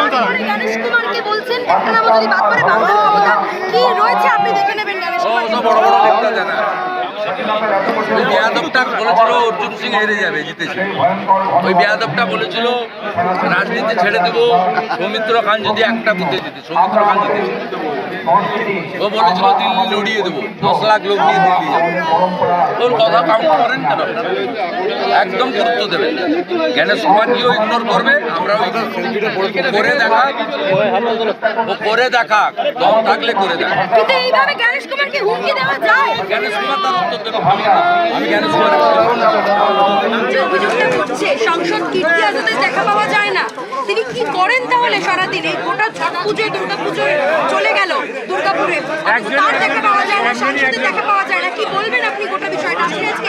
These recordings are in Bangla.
তারপরে গণেশ কুমারকে বলছেন যদি বাদ ক্ষমতা কি রয়েছে আপনি দেখে নেবেন গণেশ কুমার? বেয়াদবটা বলেছিল অর্জুন সিং হেরে যাবে জিতেছে। ওই বেয়াদবটা বলেছিল রাজনীতি ছেড়ে দেবো সৌমিত্র খান যদি একটা বুথে জিতে সৌমিত্র খান জিতেছে ও বলেছিল দিল্লি লড়িয়ে দেবো দশ লাখ লোক নিয়ে দিল্লি যাবে। ওর কথা কাউন্ট করেন কেন? একদম গুরুত্ব দেবেন। জ্ঞানের সমাজকেও ইগনোর করবে? আমরাও করে দেখা ও করে দেখা দম থাকলে করে দেখা। কিন্তু এইভাবে গণেশ কুমারকে হুমকি দেওয়া যায়? জ্ঞানেশ কুমার তার উত্তর সংসদ কীর্তি আজাদের দেখা পাওয়া যায় না। তিনি কি করেন তাহলে সারাদিন? এই গোটা ছট পুজোয় দুর্গা পুজোয় চলে গেল দুর্গাপুরে। তার দেখা পাওয়া যায় না সাংসদের দেখা পাওয়া যায় না। কি বলবেন আপনি গোটা বিষয়টা? আপনি আজকে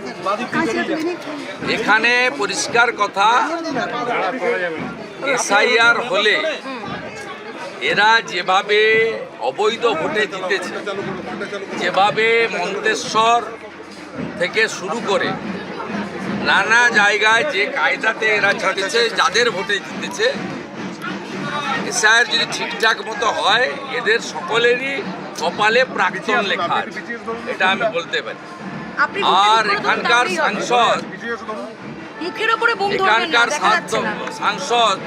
এখানে পরিষ্কার কথা, এসআইআর হলে এরা যেভাবে অবৈধ ভোটে জিতেছে, যেভাবে মন্তেশ্বর থেকে শুরু করে নানা জায়গায় যে কায়দাতে এরা জিতেছে, যাদের ভোটে জিতেছে, এসআইআর যদি ঠিকঠাক মতো হয়, এদের সকলেরই কপালে প্রাক্তন লেখা এটা আমি বলতে পারি। আর এখানকার সাংসদ। মুখের এখানকার দেখা যাচ্ছে সাংসদ-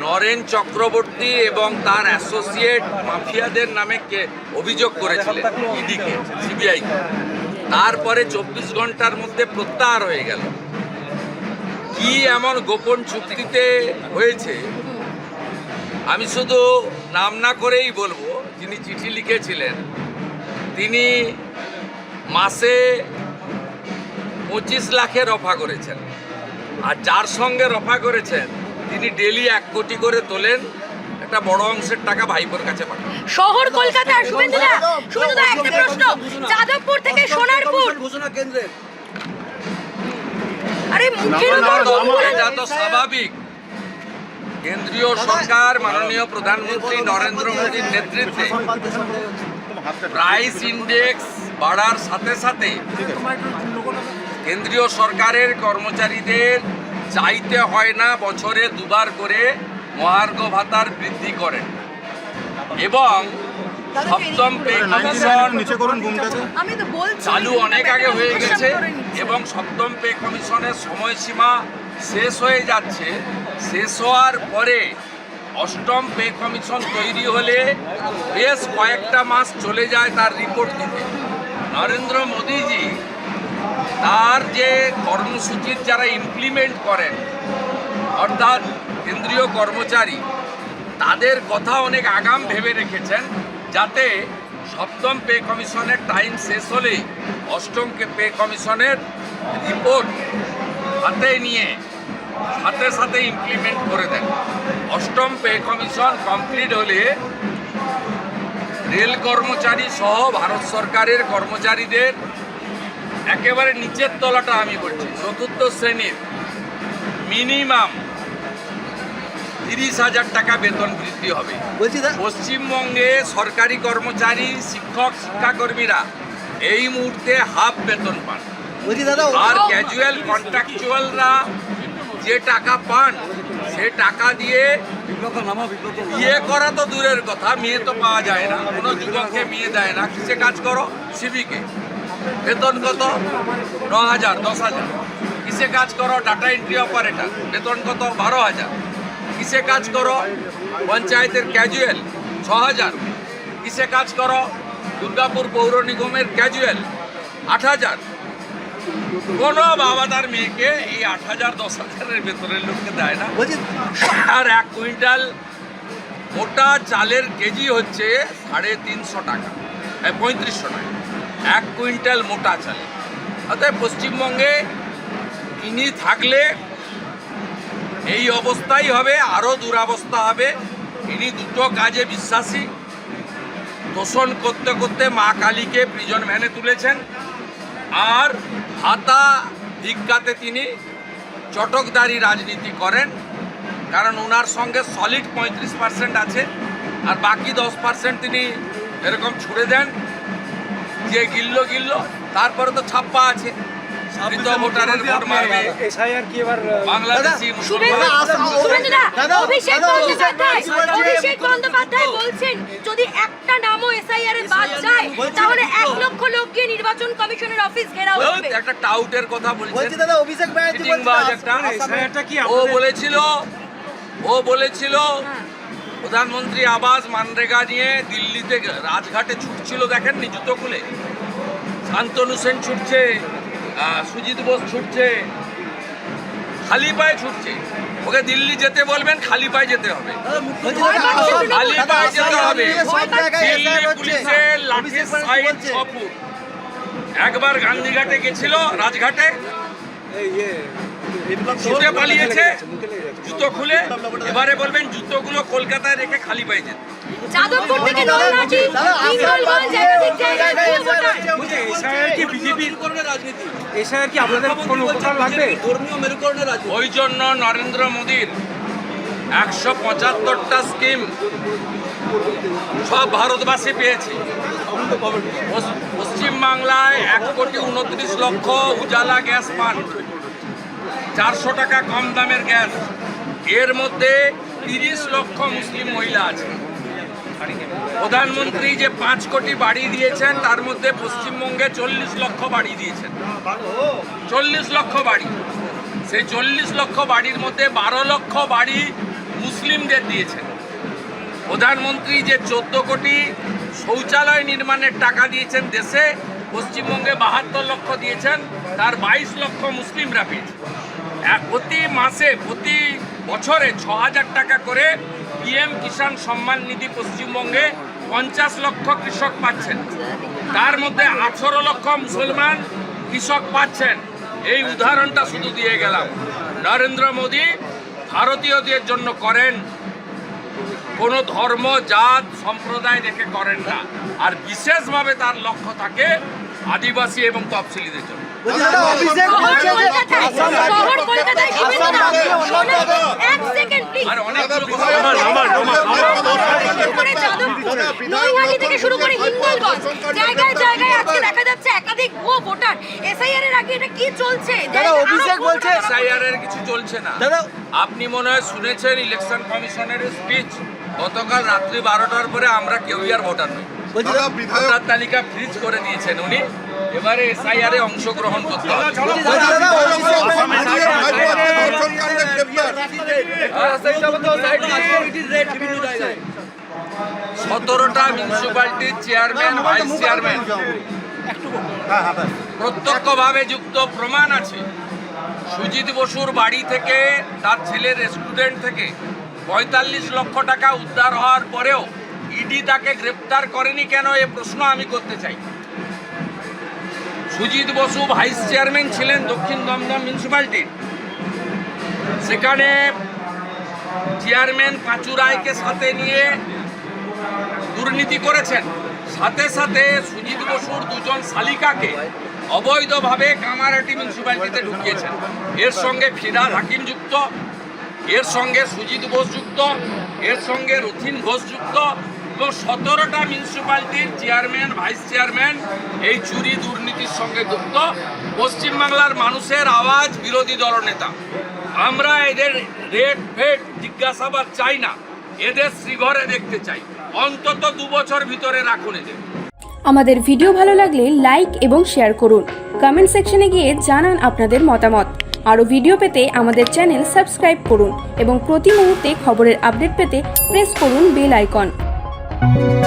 নরেন চক্রবর্তী এবং তার অ্যাসোসিয়েট মাফিয়াদের নামে কে অভিযোগ করেছিলেন? ইডিকে সিবিআই তারপরে চব্বিশ ঘণ্টার মধ্যে প্রত্যাহার হয়ে গেল। কি এমন গোপন চুক্তিতে হয়েছে? আমি শুধু নাম না করেই বলব যিনি চিঠি লিখেছিলেন তিনি মাসে পঁচিশ লাখের রফা করেছেন। আর যার সঙ্গে রফা করেছেন তিনি ডেলি এক কোটি করে তোলেন একটা বড় অংশের টাকা ভাইপোর কাছে পাঠান। শহর কলকাতা শুভেন্দুদা শুভেন্দুদা একটা প্রশ্ন। যাদবপুর থেকে সোনারপুর। ঘোষণা কেন্দ্রের আরে মুখের উপর এটা তো স্বাভাবিক। কেন্দ্রীয় সরকার মাননীয় প্রধানমন্ত্রী নরেন্দ্র মোদীর নেতৃত্বে প্রাইস ইন্ডেক্স বাড়ার সাথে সাথে কেন্দ্রীয় সরকারের কর্মচারীদের চাইতে হয় না বছরে দুবার করে মহার্ঘ ভাতার বৃদ্ধি করেন। এবং সপ্তম পে কমিশন নিচে করুন ঘুমটাকে আমি তো বলছি চালু অনেক আগে হয়ে গেছে এবং সপ্তম পে কমিশনের সময়সীমা শেষ হয়ে যাচ্ছে। শেষ হওয়ার পরে অষ্টম পে কমিশন তৈরি হলে বেশ কয়েকটা মাস চলে যায় তার রিপোর্ট দিতে। নরেন্দ্র মোদীজি তার যে কর্মসূচির যারা ইমপ্লিমেন্ট করেন, অর্থাৎ কেন্দ্রীয় কর্মচারী, তাদের কথা অনেক আগাম ভেবে রেখেছেন যাতে সপ্তম পে কমিশনের টাইম শেষ হলেই অষ্টম পে কমিশনের রিপোর্ট হাতে নিয়ে সাথে সাথে ইমপ্লিমেন্ট করে দেন অষ্টম পে কমিশন কমপ্লিট হলে রেল কর্মচারী সহ ভারত সরকারের কর্মচারীদের একেবারে নিচের তলাটা আমি বলছি চতুর্থ শ্রেণির মিনিমাম তিরিশ হাজার টাকা বেতন বৃদ্ধি হবে। পশ্চিমবঙ্গে সরকারি কর্মচারী শিক্ষক শিক্ষাকর্মীরা এই মুহূর্তে হাফ বেতন পান। আর ক্যাজুয়াল কন্ট্রাকচুয়ালরা যে টাকা পান সে টাকা দিয়ে বিয়ে করা তো দূরের কথা মেয়ে তো পাওয়া যায় না। কোনো যুবককে মেয়ে দেয় না। কিসে কাজ করো? সিভিকে। বেতন কত ন হাজার দশ হাজার কিসে কাজ করো? Data entry operator. বেতন কত বারো হাজার কিসে কাজ করো? পঞ্চায়েতের ক্যাজুয়াল ছ হাজার কিসে কাজ করো? দুর্গাপুর পৌর নিগমের ক্যাজুয়াল আট হাজার কোনো বাবা তার মেয়েকে এই আট হাজার দশ হাজারের ভেতরের লোককে দেয় না। আর এক কুইন্টাল মোটা চালের কেজি হচ্ছে সাড়ে তিনশো টাকা পঁয়ত্রিশশো টাকা। এক কুইন্টাল মোটা চালে। অর্থাৎ পশ্চিমবঙ্গে ইনি থাকলে এই অবস্থাই হবে আরও দুরাবস্থা হবে। ইনি দুটো কাজে বিশ্বাসী। তোষণ করতে করতে মা কালীকে প্রিজন ভ্যানে তুলেছেন। আর হাতা ভিক্ষাতে তিনি চটকদারি রাজনীতি করেন, কারণ ওনার সঙ্গে সলিড পঁয়ত্রিশ পার্সেন্ট আছে, আর বাকি দশ পার্সেন্ট তিনি এরকম ছুড়ে দেন, যে গিল্ল গিল্ল, তারপরে তো ছাপ্পা আছে। মৃত ভোটারের ভোট মারবে এসআইআর কি এবার বাংলাদেশি শুভেন্দু মুসলমান। শুভেন্দুদা দাদা, অভিষেক বন্দ্যোপাধ্যায় অভিষেক বন্দ্যোপাধ্যায় বলছেন যদি একটা নামও এসআইআর এ বাদ যায় তাহলে এক লক্ষ লোক গিয়ে নির্বাচন কমিশনের অফিস ঘেরাও করবে। একটা টাউটের কথা বলছেন। দাদা অভিষেক ব্যানার্জি ও বলেছিল ও বলেছিল প্রধানমন্ত্রী আবাস মানরেগা নিয়ে দিল্লিতে রাজঘাটে ছুটছিল দেখেননি জুতো খুলে? শান্তনু সেন ছুটছে। সুজিত বোস ছুটছে খালি পায়ে ছুটছে। ওকে দিল্লি যেতে বলবেন খালি পায়ে যেতে হবে। খালি পায়ে যেতে হবে। নিয়ে সব জায়গায় দিল্লি পুলিশের লাঠির সাইড ছ ফুট একবার গান্ধীঘাটে গেছিল রাজঘাটে। ছুটে পালিয়েছে। জুতো খুলে এবারে বলবেন জুতোগুলো কলকাতায় রেখে খালি পায়ে যেতে। যাদবপুর থেকে রাজনীতি এসআইআর কি আপনাদের কোনো উপকার লাগবে? ধর্মীয় মেরুকরণের রাজনীতি। ওই জন্য নরেন্দ্র মোদীর একশো পঁচাত্তরটা স্কিম সব ভারতবাসী পেয়েছে। পশ্চিমবাংলায় এক কোটি উনত্রিশ লক্ষ উজালা গ্যাস পান। চারশো টাকা কম দামের গ্যাস। এর মধ্যে তিরিশ লক্ষ মুসলিম মহিলা আছে প্রধানমন্ত্রী যে পাঁচ কোটি বাড়ি দিয়েছেন, তার মধ্যে পশ্চিমবঙ্গে চল্লিশ লক্ষ বাড়ি দিয়েছেন। চল্লিশ লক্ষ বাড়ি। সেই চল্লিশ লক্ষ বাড়ির মধ্যে বারো লক্ষ বাড়ি মুসলিমদের দিয়েছেন। প্রধানমন্ত্রী যে চোদ্দ কোটি শৌচালয় নির্মাণের টাকা দিয়েছেন দেশে, পশ্চিমবঙ্গে বাহাত্তর লক্ষ দিয়েছেন, তার বাইশ লক্ষ মুসলিমরা পেয়েছে প্রতি মাসে, প্রতি বছরে ছ হাজার টাকা করে পিএম কিষাণ সম্মান নিধি পশ্চিমবঙ্গে পঞ্চাশ লক্ষ কৃষক পাচ্ছেন। তার মধ্যে আঠেরো লক্ষ মুসলমান কৃষক পাচ্ছেন। এই উদাহরণটা শুধু দিয়ে গেলাম। নরেন্দ্র মোদী ভারতীয়দের জন্য করেন। কোনো ধর্ম, জাত, সম্প্রদায় দেখে করেন না। আর বিশেষভাবে তার লক্ষ্য থাকে আদিবাসী এবং তফসিলিদের জন্য। অভিষেক শহর বলছে যে আসাম শহর কলকাতায় শুভেন্দুদা, আসাম শোনো, এক সেকেন্ড প্লিজ আর অনেকগুলো আমার, আমার, আমার। করে যাদবপুর, নৈহাটি থেকে শুরু করে হিঙ্গলগঞ্জ জায়গায় জায়গায় আজকে দেখা যাচ্ছে একাধিক ভুয়ো ভোটার। এসআইআর এর আগে এটা কি চলছে? দাদা, আরও অভিষেক ভুয়ো বলছে- এসআইআর এর কিছু চলছে না। দাদা আপনি মনে হয় শুনেছেন ইলেকশন কমিশনের স্পিচ গতকাল রাত্রি বারোটার পরে আমরা কেউই আর ভোটার নই। ভোটার তালিকা ফ্রিজ করে দিয়েছেন উনি। এবারে এসআইআর এ অংশগ্রহণ করতে সতেরোটা মিউনিসিপ্যালিটির চেয়ারম্যান ভাইস চেয়ারম্যান প্রত্যক্ষভাবে যুক্ত প্রমাণ আছে। সুজিত বসুর বাড়ি থেকে তার ছেলের স্টুডেন্ট থেকে পঁয়তাল্লিশ লক্ষ টাকা উদ্ধার হওয়ার পরেও ইডি তাকে গ্রেপ্তার করেনি কেন এ প্রশ্ন আমি করতে চাই। সুজিত বসু ভাইস চেয়ারম্যান ছিলেন দক্ষিণ দমদম মিউনিসিপ্যালিটির সেখানে চেয়ারম্যান পাঁচু রায়কে সাথে নিয়ে দুর্নীতি করেছেন। সাথে সাথে সুজিত বসুর দুজন শালিকাকে অবৈধভাবে কামারাটি মিউনিসিপ্যালিটিতে ঢুকিয়েছেন। এর সঙ্গে ফিরাদ হাকিম যুক্ত, এর সঙ্গে সুজিত বোস যুক্ত, এর সঙ্গে রথিন ঘোষ যুক্ত এবং সতেরোটা মিউনিসিপ্যালিটির চেয়ারম্যান ভাইস চেয়ারম্যান এই চুরি দুর্নীতির সঙ্গে যুক্ত। পশ্চিমবাংলার মানুষের আওয়াজ বিরোধী দলনেতা। আমরা এদের রেট ফেট জিজ্ঞাসাবাদ চাই না। এদের শ্রীঘরে দেখতে চাই। অন্তত দু বছর ভিতরে রাখুন এদের। আমাদের ভিডিও ভালো লাগলে লাইক এবং শেয়ার করুন। কমেন্ট সেকশনে গিয়ে জানান আপনাদের মতামত। আরও ভিডিও পেতে আমাদের চ্যানেল সাবস্ক্রাইব করুন এবং প্রতি মুহূর্তে খবরের আপডেট পেতে প্রেস করুন বেল আইকন Thank you.